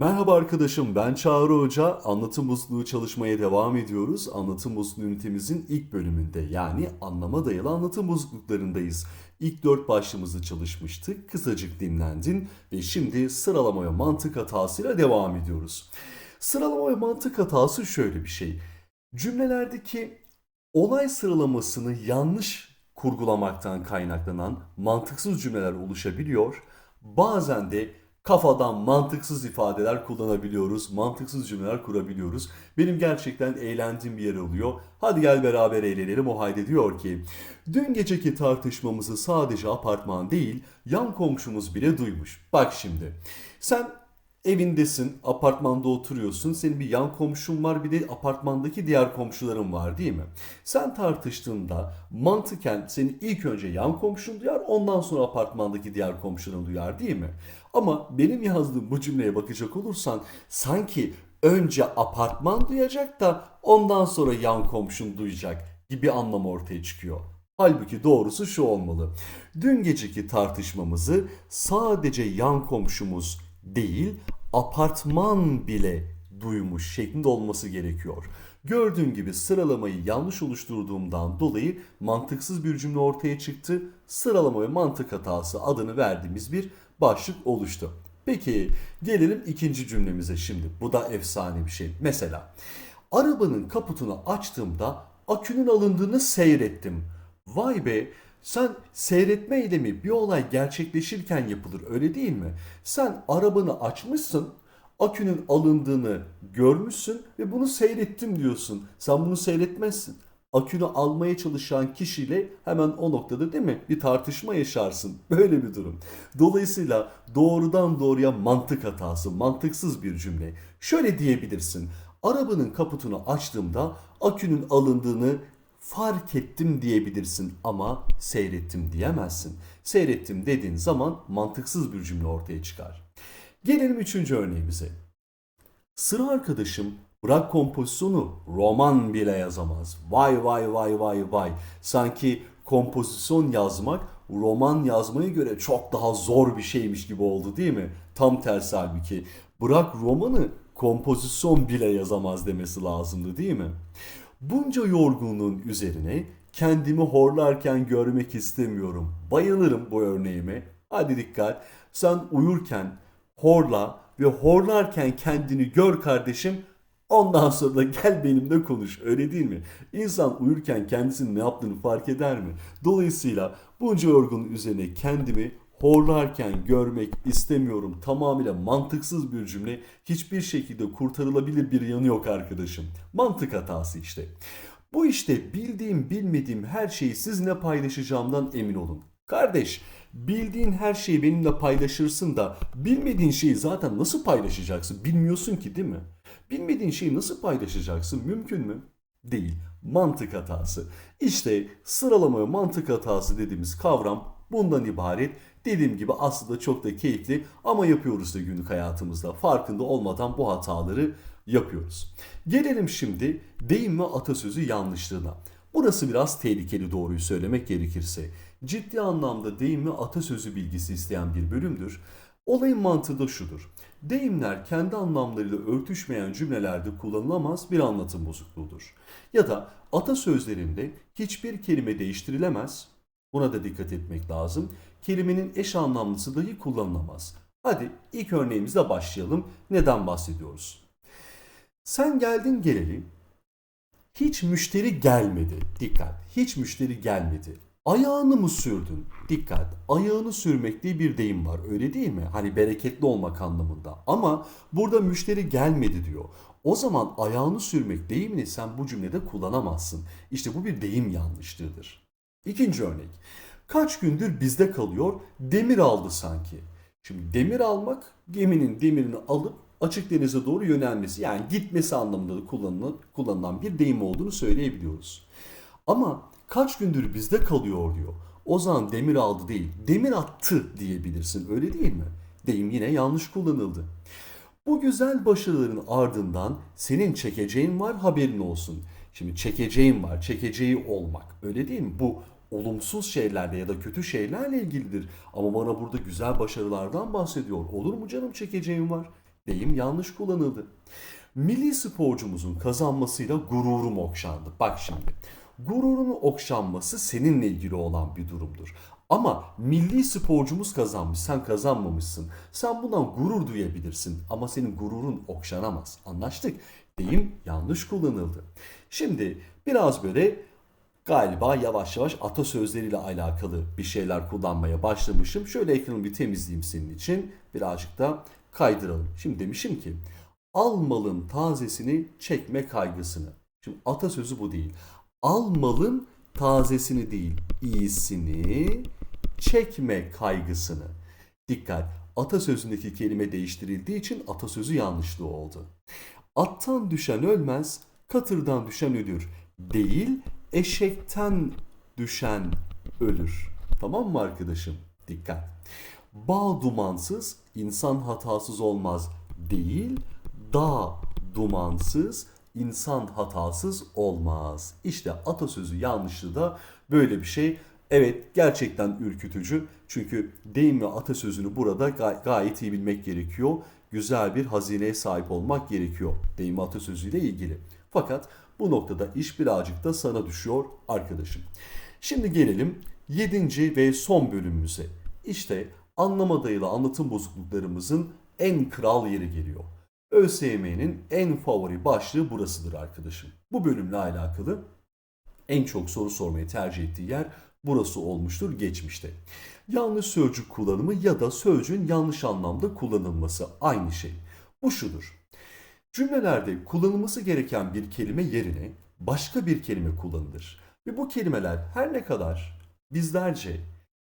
Merhaba arkadaşım ben Çağrı Hoca. Anlatım musluğu çalışmaya devam ediyoruz. Anlatım musluğu ünitemizin ilk bölümünde yani anlama dayalı anlatım musluklarındayız. İlk dört başlığımızı çalışmıştık. Kısacık dinlendin ve şimdi sıralama ve mantık hatasıyla devam ediyoruz. Sıralama ve mantık hatası şöyle bir şey. Cümlelerdeki olay sıralamasını yanlış kurgulamaktan kaynaklanan mantıksız cümleler oluşabiliyor. Bazen de kafadan mantıksız ifadeler kullanabiliyoruz, mantıksız cümleler kurabiliyoruz. Benim gerçekten eğlendiğim bir yer oluyor. Hadi gel beraber eğlenelim. O halde diyor ki, dün geceki tartışmamızı sadece apartman değil, yan komşumuz bile duymuş. Bak şimdi, sen evindesin, apartmanda oturuyorsun. Senin bir yan komşun var, bir de apartmandaki diğer komşuların var değil mi? Sen tartıştığında mantıken seni ilk önce yan komşun duyar, ondan sonra apartmandaki diğer komşunun duyar değil mi? Ama benim yazdığım bu cümleye bakacak olursan sanki önce apartman duyacak da ondan sonra yan komşun duyacak gibi anlam ortaya çıkıyor. Halbuki doğrusu şu olmalı. Dün geceki tartışmamızı sadece yan komşumuz değil, apartman bile duymuş şeklinde olması gerekiyor. Gördüğün gibi sıralamayı yanlış oluşturduğumdan dolayı mantıksız bir cümle ortaya çıktı. Sıralama ve mantık hatası adını verdiğimiz bir başlık oluştu. Peki gelelim ikinci cümlemize şimdi. Bu da efsane bir şey. Mesela arabanın kaputunu açtığımda akünün alındığını seyrettim. Vay be sen seyretme eylemi bir olay gerçekleşirken yapılır öyle değil mi? Sen arabanı açmışsın akünün alındığını görmüşsün ve bunu seyrettim diyorsun. Sen bunu seyretmezsin. Akünü almaya çalışan kişiyle hemen o noktada değil mi bir tartışma yaşarsın. Böyle bir durum. Dolayısıyla doğrudan doğruya mantık hatası, mantıksız bir cümle. Şöyle diyebilirsin. Arabanın kaputunu açtığımda akünün alındığını fark ettim diyebilirsin ama seyrettim diyemezsin. Seyrettim dediğin zaman mantıksız bir cümle ortaya çıkar. Gelelim üçüncü örneğimize. Sıra arkadaşım bırak kompozisyonu roman bile yazamaz. Vay vay vay vay vay. Sanki kompozisyon yazmak roman yazmaya göre çok daha zor bir şeymiş gibi oldu değil mi? Tam tersi halbuki. Bırak romanı kompozisyon bile yazamaz demesi lazımdı değil mi? Bunca yorgunluğun üzerine kendimi horlarken görmek istemiyorum. Bayılırım bu örneğime. Hadi dikkat. Sen uyurken horla ve horlarken kendini gör kardeşim. Ondan sonra da gel benimle konuş. Öyle değil mi? İnsan uyurken kendisinin ne yaptığını fark eder mi? Dolayısıyla bunca yorgunun üzerine kendimi horlarken görmek istemiyorum. Tamamıyla mantıksız bir cümle. Hiçbir şekilde kurtarılabilir bir yanı yok arkadaşım. Mantık hatası işte. Bu işte bildiğim bilmediğim her şeyi sizinle paylaşacağımdan emin olun. Kardeş bildiğin her şeyi benimle paylaşırsın da bilmediğin şeyi zaten nasıl paylaşacaksın? Bilmiyorsun ki değil mi? Bilmediğin şeyi nasıl paylaşacaksın? Mümkün mü? Değil. Mantık hatası. İşte sıralama mantık hatası dediğimiz kavram bundan ibaret. Dediğim gibi aslında çok da keyifli ama yapıyoruz da günlük hayatımızda. Farkında olmadan bu hataları yapıyoruz. Gelelim şimdi deyim ve atasözü yanlışlığına. Burası biraz tehlikeli doğruyu söylemek gerekirse. Ciddi anlamda deyim ve atasözü bilgisi isteyen bir bölümdür. Olayın mantığı da şudur. Deyimler kendi anlamlarıyla örtüşmeyen cümlelerde kullanılamaz bir anlatım bozukluğudur. Ya da atasözlerinde hiçbir kelime değiştirilemez. Buna da dikkat etmek lazım. Kelimenin eş anlamlısı dahi kullanılamaz. Hadi ilk örneğimizle başlayalım. Neden bahsediyoruz? Sen geldin geleli hiç müşteri gelmedi. Dikkat. Hiç müşteri gelmedi. Ayağını mı sürdün? Dikkat. Ayağını sürmek diye bir deyim var. Öyle değil mi? Hani bereketli olmak anlamında. Ama burada müşteri gelmedi diyor. O zaman ayağını sürmek deyimini sen bu cümlede kullanamazsın. İşte bu bir deyim yanlışlığıdır. İkinci örnek. Kaç gündür bizde kalıyor, demir aldı sanki. Şimdi demir almak geminin demirini alıp açık denize doğru yönelmesi yani gitmesi anlamında da kullanılan, kullanılan bir deyim olduğunu söyleyebiliyoruz. Ama kaç gündür bizde kalıyor diyor. O zaman demir aldı değil, demir attı diyebilirsin öyle değil mi? Deyim yine yanlış kullanıldı. Bu güzel başarıların ardından senin çekeceğin var haberin olsun. Şimdi çekeceğin var, çekeceği olmak öyle değil mi? Bu olumsuz şeylerle ya da kötü şeylerle ilgilidir. Ama bana burada güzel başarılardan bahsediyor. Olur mu canım çekeceğim var? Deyim yanlış kullanıldı. Milli sporcumuzun kazanmasıyla gururum okşandı. Bak şimdi. Gururun okşanması seninle ilgili olan bir durumdur. Ama milli sporcumuz kazanmış, sen kazanmamışsın. Sen bundan gurur duyabilirsin ama senin gururun okşanamaz. Anlaştık. Deyim yanlış kullanıldı. Şimdi biraz böyle galiba yavaş yavaş atasözleriyle alakalı bir şeyler kullanmaya başlamışım. Şöyle ekranı bir temizleyeyim senin için. Birazcık da kaydıralım. Şimdi demişim ki al malın tazesini çekme kaygısını. Şimdi atasözü bu değil. Al malın tazesini değil, iyisini çekme kaygısını. Dikkat, atasözündeki kelime değiştirildiği için atasözü yanlışlığı oldu. Attan düşen ölmez, katırdan düşen ölür. Değil, eşekten düşen ölür. Tamam mı arkadaşım? Dikkat. Bağ dumansız, insan hatasız olmaz. Değil, dağ dumansız, insan hatasız olmaz. İşte atasözü yanlışlığı da böyle bir şey. Evet gerçekten ürkütücü. Çünkü deyim ve atasözünü burada gay- gayet iyi bilmek gerekiyor. Güzel bir hazineye sahip olmak gerekiyor deyim atasözüyle ilgili. Fakat bu noktada iş birazcık da sana düşüyor arkadaşım. Şimdi gelelim 7. ve son bölümümüze. İşte anlama dayalı anlatım bozukluklarımızın en kral yeri geliyor. ÖSYM'nin en favori başlığı burasıdır arkadaşım. Bu bölümle alakalı en çok soru sormayı tercih ettiği yer burası olmuştur geçmişte. Yanlış sözcük kullanımı ya da sözcüğün yanlış anlamda kullanılması aynı şey. Bu şudur. Cümlelerde kullanılması gereken bir kelime yerine başka bir kelime kullanılır. Ve bu kelimeler her ne kadar bizlerce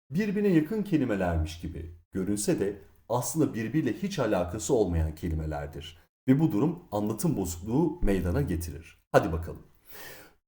birbirine yakın kelimelermiş gibi görünse de aslında birbiriyle hiç alakası olmayan kelimelerdir. Ve bu durum anlatım bozukluğu meydana getirir. Hadi bakalım.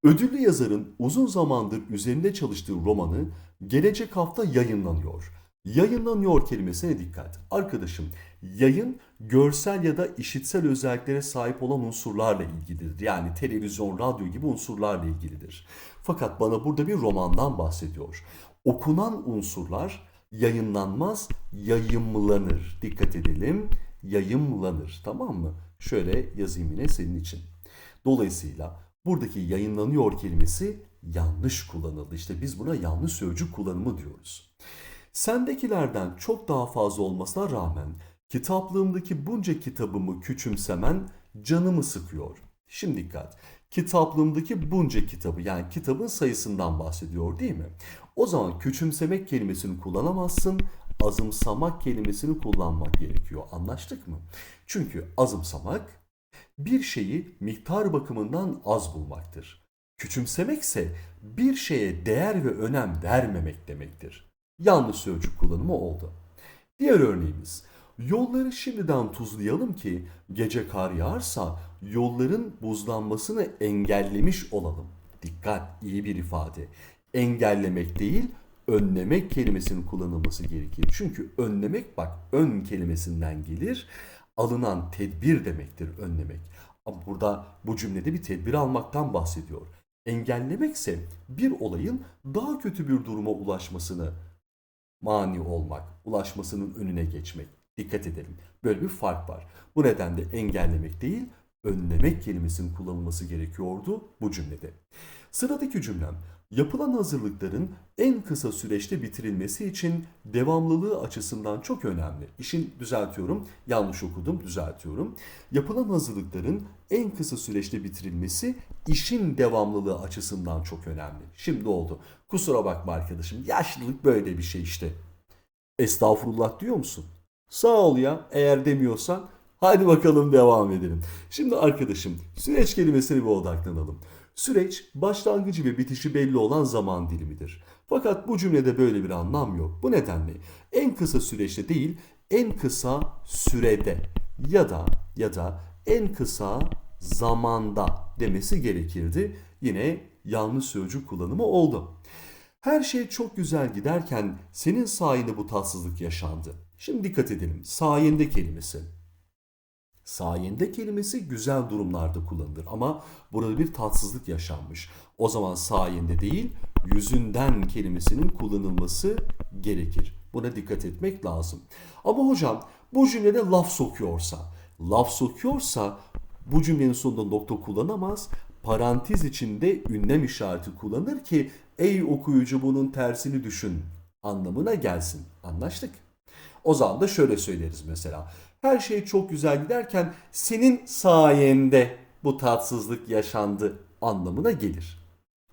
Ödüllü yazarın uzun zamandır üzerinde çalıştığı romanı gelecek hafta yayınlanıyor. Yayınlanıyor kelimesine dikkat. Arkadaşım, yayın görsel ya da işitsel özelliklere sahip olan unsurlarla ilgilidir. Yani televizyon, radyo gibi unsurlarla ilgilidir. Fakat bana burada bir romandan bahsediyor. Okunan unsurlar yayınlanmaz, yayımlanır. Dikkat edelim, yayımlanır. Tamam mı? Şöyle yazayım yine senin için. Dolayısıyla buradaki yayınlanıyor kelimesi yanlış kullanıldı. İşte biz buna yanlış sözcük kullanımı diyoruz. Sendekilerden çok daha fazla olmasına rağmen kitaplığımdaki bunca kitabımı küçümsemen canımı sıkıyor. Şimdi dikkat. Kitaplığımdaki bunca kitabı yani kitabın sayısından bahsediyor değil mi? O zaman küçümsemek kelimesini kullanamazsın. Azımsamak kelimesini kullanmak gerekiyor. Anlaştık mı? Çünkü azımsamak bir şeyi miktar bakımından az bulmaktır. Küçümsemekse bir şeye değer ve önem vermemek demektir. Yanlış sözcük kullanımı oldu. Diğer örneğimiz. Yolları şimdiden tuzlayalım ki gece kar yağarsa yolların buzlanmasını engellemiş olalım. Dikkat iyi bir ifade. Engellemek değil, önlemek kelimesinin kullanılması gerekir. Çünkü önlemek bak ön kelimesinden gelir. Alınan tedbir demektir önlemek. Ama burada bu cümlede bir tedbir almaktan bahsediyor. Engellemekse bir olayın daha kötü bir duruma ulaşmasını mani olmak, ulaşmasının önüne geçmek. Dikkat edelim. Böyle bir fark var. Bu nedenle engellemek değil, önlemek kelimesinin kullanılması gerekiyordu bu cümlede. Sıradaki cümlem, yapılan hazırlıkların en kısa süreçte bitirilmesi için devamlılığı açısından çok önemli. İşin düzeltiyorum, yanlış okudum, düzeltiyorum. Yapılan hazırlıkların en kısa süreçte bitirilmesi işin devamlılığı açısından çok önemli. Şimdi oldu. Kusura bakma arkadaşım, yaşlılık böyle bir şey işte. Estağfurullah diyor musun? Sağ ol ya eğer demiyorsan hadi bakalım devam edelim. Şimdi arkadaşım süreç kelimesine bir odaklanalım. Süreç başlangıcı ve bitişi belli olan zaman dilimidir. Fakat bu cümlede böyle bir anlam yok. Bu nedenle en kısa süreçte değil en kısa sürede ya da ya da en kısa zamanda demesi gerekirdi. Yine yanlış sözcük kullanımı oldu. Her şey çok güzel giderken senin sayende bu tatsızlık yaşandı. Şimdi dikkat edelim. Sayende kelimesi. Sayende kelimesi güzel durumlarda kullanılır ama burada bir tatsızlık yaşanmış. O zaman sayende değil, yüzünden kelimesinin kullanılması gerekir. Buna dikkat etmek lazım. Ama hocam bu cümlede laf sokuyorsa, laf sokuyorsa bu cümlenin sonunda nokta kullanamaz. Parantez içinde ünlem işareti kullanır ki ey okuyucu bunun tersini düşün anlamına gelsin. Anlaştık. O zaman da şöyle söyleriz mesela. Her şey çok güzel giderken senin sayende bu tatsızlık yaşandı anlamına gelir.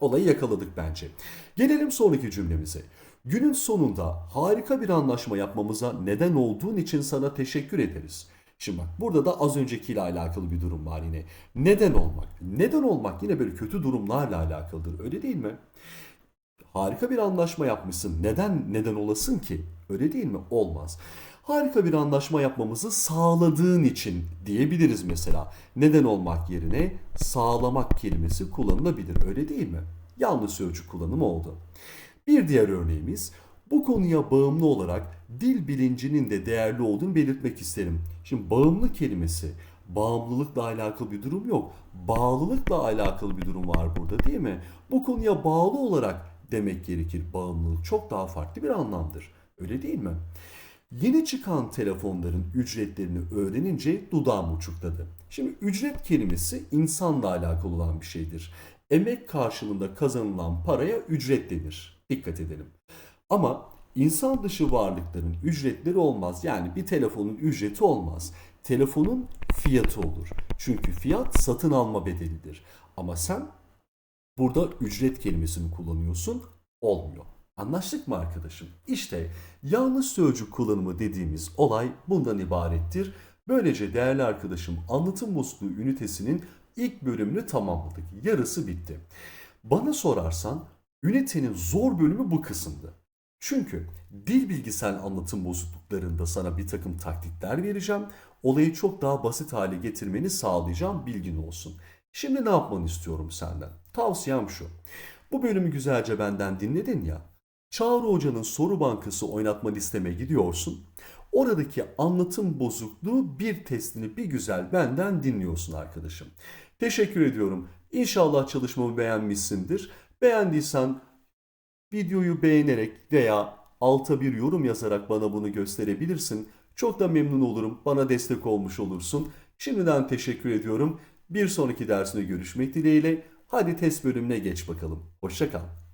Olayı yakaladık bence. Gelelim sonraki cümlemize. Günün sonunda harika bir anlaşma yapmamıza neden olduğun için sana teşekkür ederiz. Şimdi bak burada da az öncekiyle alakalı bir durum var yine. Neden olmak? Neden olmak yine böyle kötü durumlarla alakalıdır öyle değil mi? Harika bir anlaşma yapmışsın. Neden neden olasın ki? Öyle değil mi? Olmaz. Harika bir anlaşma yapmamızı sağladığın için diyebiliriz mesela. Neden olmak yerine sağlamak kelimesi kullanılabilir. Öyle değil mi? Yanlış sözcük kullanımı oldu. Bir diğer örneğimiz bu konuya bağımlı olarak dil bilincinin de değerli olduğunu belirtmek isterim. Şimdi bağımlı kelimesi bağımlılıkla alakalı bir durum yok. Bağlılıkla alakalı bir durum var burada değil mi? Bu konuya bağlı olarak demek gerekir. Bağımlılık çok daha farklı bir anlamdır. Öyle değil mi? Yeni çıkan telefonların ücretlerini öğrenince dudağım uçukladı. Şimdi ücret kelimesi insanla alakalı olan bir şeydir. Emek karşılığında kazanılan paraya ücret denir. Dikkat edelim. Ama insan dışı varlıkların ücretleri olmaz. Yani bir telefonun ücreti olmaz. Telefonun fiyatı olur. Çünkü fiyat satın alma bedelidir. Ama sen burada ücret kelimesini kullanıyorsun. Olmuyor. Anlaştık mı arkadaşım? İşte yanlış sözcük kullanımı dediğimiz olay bundan ibarettir. Böylece değerli arkadaşım anlatım musluğu ünitesinin ilk bölümünü tamamladık. Yarısı bitti. Bana sorarsan ünitenin zor bölümü bu kısımdı. Çünkü dil bilgisel anlatım bozukluklarında sana bir takım taktikler vereceğim. Olayı çok daha basit hale getirmeni sağlayacağım bilgin olsun. Şimdi ne yapmanı istiyorum senden? Tavsiyem şu. Bu bölümü güzelce benden dinledin ya. Çağrı Hoca'nın soru bankası oynatma listeme gidiyorsun. Oradaki anlatım bozukluğu bir testini bir güzel benden dinliyorsun arkadaşım. Teşekkür ediyorum. İnşallah çalışmamı beğenmişsindir. Beğendiysen videoyu beğenerek veya alta bir yorum yazarak bana bunu gösterebilirsin. Çok da memnun olurum. Bana destek olmuş olursun. Şimdiden teşekkür ediyorum. Bir sonraki dersinde görüşmek dileğiyle. Hadi test bölümüne geç bakalım. Hoşça kal.